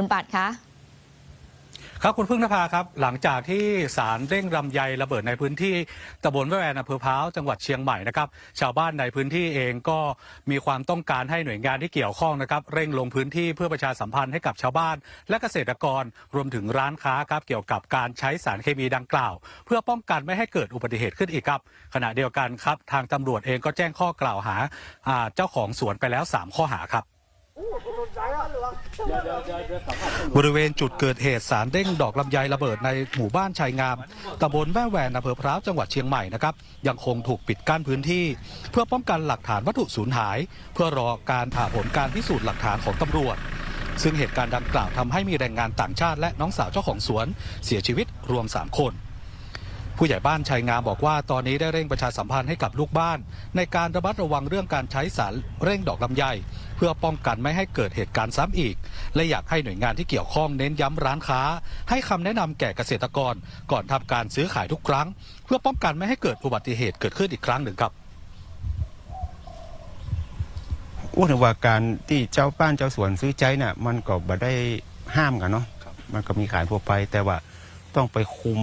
คุณปัดคะครับคุณพึ่งนภาครับ หลังจากที่สารเร่งรำไยระเบิดในพื้นที่ตำบลแวแวนอำเภอพร้าวจังหวัดเชียงใหม่นะครับ ชาวบ้านในพื้นที่เองก็มีความต้องการให้หน่วยงานที่เกี่ยวข้องนะครับ เร่งลงพื้นที่เพื่อประชาสัมพันธ์ให้กับชาวบ้าน และเกษตรกรรวมถึงร้านค้าครับเกี่ยวกับการใช้สารเคมีดังกล่าว เพื่อป้องกันไม่ให้เกิดอุบัติเหตุขึ้นอีกครับ ขณะเดียวกันครับ ทางตำรวจเองก็แจ้งข้อกล่าวหาอ่าเจ้าของสวนไปแล้วสามข้อหาครับ บริเวณจุดเกิดเหตุสารเด้งดอกลำไยระเบิดในหมู่บ้านชายงามตำบลแม่แหวนอำเภอพร้าวจังหวัดเชียงใหม่นะครับยังคงถูกปิดกั้นพื้นที่ เพื่อป้องกันหลักฐานวัตถุสูญหาย เพื่อรอการผ่าผลการพิสูจน์หลักฐานของตำรวจ ซึ่งเหตุการณ์ดังกล่าวทำให้มีแรงงานต่างชาติและน้องสาวเจ้าของสวน เสียชีวิตรวม 3 คน ผู้ใหญ่บ้านชัยงามบอกว่าตอนนี้ได้เร่งประชาสัมพันธ์ให้กับลูกบ้าน ในการระมัดระวังเรื่องการใช้สารเร่งดอกลำไย เพื่อป้องกันไม่ให้เกิดเหตุการณ์ซ้ำอีก และอยากให้หน่วยงานที่เกี่ยวข้องเน้นย้ำร้านค้า ให้คำแนะนำแก่เกษตรกร ก่อนทำการซื้อขายทุกครั้ง เพื่อป้องกันไม่ให้เกิดอุบัติเหตุเกิดขึ้นอีกครั้งหนึ่งครับอ้วนว่าการที่เจ้าบ้านเจ้าสวนซื้อใจน่ะ มันก็บ่ได้ห้ามกันเนาะมันก็มีขายทั่วไปแต่ว่าต้องไปคุม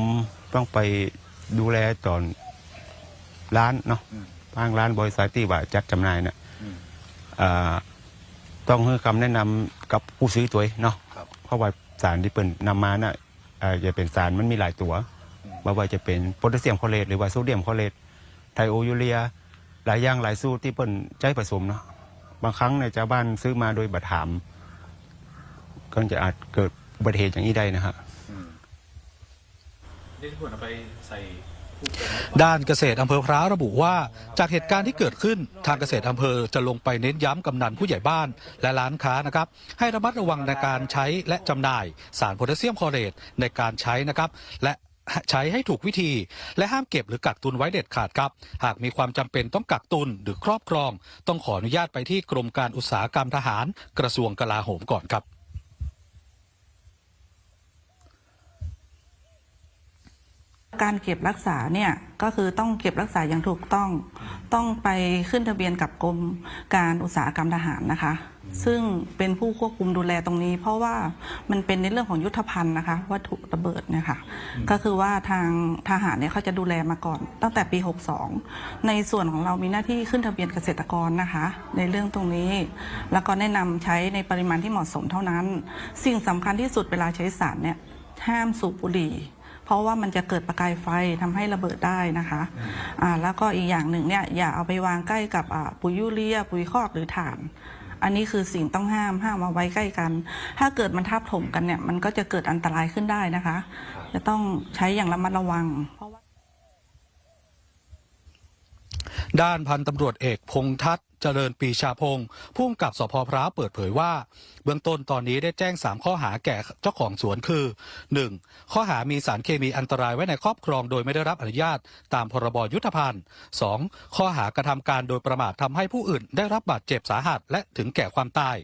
ต้องไปดูแลตอนร้านเนาะทางร้านบริษัทที่ว่าจัดจำหน่ายน่ะอ่าต้องให้คำแนะนำกับผู้ซื้อตัวเองเนาะเพราะว่าสารที่เปิ่นนำมาน่ะอ่าจะเป็นสารมันมีหลายตัวไม่ว่าจะเป็นโพแทสเซียมคลอเรตหรือว่าโซเดียมคลอเรตไทโอยูเรีย หลายอย่างหลายสูตรที่เปิ่นใจผสมเนาะบางครั้งเนี่ยชาวบ้านซื้อมาโดยบัตรถาม ก็จะอาจเกิดอุบัติเหตุอย่างนี้ได้นะฮะ ด้านเกษตรอำเภอพร้าวระบุว่า จากเหตุการณ์ที่เกิดขึ้นทางเกษตรอำเภอจะลงไปเน้นย้ำกำนันผู้ใหญ่บ้าน และร้านค้านะครับให้ระมัดระวังในการใช้และจำหน่าย สารโพแทสเซียมคลอเรตในการใช้นะครับและใช้ให้ถูกวิธี และห้ามเก็บหรือกักตุนไว้เด็ดขาดครับ หากมีความจำเป็นต้องกักตุนหรือครอบครอง ต้องขออนุญาตไปที่กรมการอุตสาหกรรมทหาร กระทรวงกลาโหมก่อนครับ การเก็บรักษาเนี่ยก็คือต้องเก็บรักษาอย่างถูกต้อง ต้องไปขึ้นทะเบียนกับกรมการอุตสาหกรรมทหารนะคะ ซึ่งเป็นผู้ควบคุมดูแลตรงนี้ เพราะว่ามันเป็นในเรื่องของยุทธภัณฑ์นะคะ วัตถุระเบิดเนี่ยค่ะก็คือว่าทางทหารเนี่ยเขาจะดูแลมาก่อน ตั้งแต่ปี 62 ในส่วนของเรามีหน้าที่ขึ้นทะเบียนเกษตรกรนะคะ ในเรื่องตรงนี้ แล้วก็แนะนำใช้ในปริมาณที่เหมาะสมเท่านั้น สิ่งสำคัญที่สุดเวลาใช้สารเนี่ยห้ามสูบบุหรี่ เพราะว่ามันจะเกิดประกายไฟทำให้ระเบิดได้นะคะอ่าแล้วก็อีกอย่างหนึ่งเนี่ยอย่าเอาไปวางใกล้กับอ่าปุ๋ยยูเรียปุ๋ยคอกหรือถ่าน อันนี้คือสิ่งต้องห้ามห้ามเอาไว้ใกล้กัน ถ้าเกิดมันทับถมกันเนี่ยมันก็จะเกิดอันตรายขึ้นได้นะคะ จะต้องใช้อย่างระมัดระวังเพราะว่าด้านพันตำรวจเอกพงทัศน์ เจริญปีชาพงศ์ผู้กำกับสพพร้าวเปิดเผยว่า เบื้องต้นตอนนี้ได้แจ้ง 3 ข้อหาแก่เจ้าของสวนคือ 1. ข้อหามีสารเคมีอันตรายไว้ในครอบครองโดยไม่ได้รับอนุญาต ตามพรบยุทธภัณฑ์ 2. ข้อหากระทำการโดยประมาททำให้ผู้อื่น ได้รับบาดเจ็บสาหัสและถึงแก่ความตาย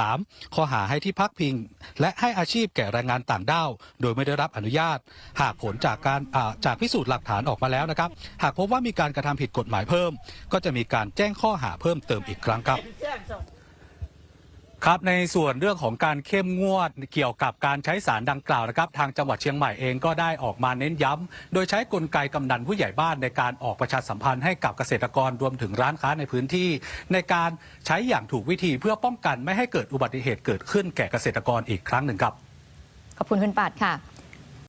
3. ข้อหาให้ที่พักพิง และให้อาชีพแก่แรงงานต่างด้าวโดยไม่ได้รับอนุญาต หากผลจากการาจากพิสูจน์หลักฐานออกมาแล้วนะครับ หากพบว่ามีการกระทำผิดกฎหมายเพิ่ม ก็จะมีการแจ้งข้อหาเพิ่มเติมอีกครั้งครับครับในส่วนเรื่องของการเข้มงวดเกี่ยวกับการใช้สารดังกล่าวนะครับ ทางจังหวัดเชียงใหม่เองก็ได้ออกมาเน้นย้ำโดยใช้กลไกกำนันผู้ใหญ่บ้านในการออกประชาสัมพันธ์ให้กับเกษตรกรรวมถึงร้านค้าในพื้นที่ ในการใช้อย่างถูกวิธีเพื่อป้องกันไม่ให้เกิดอุบัติเหตุเกิดขึ้นแก่เกษตรกรอีกครั้งหนึ่งครับ ขอบคุณคุณปัดค่ะ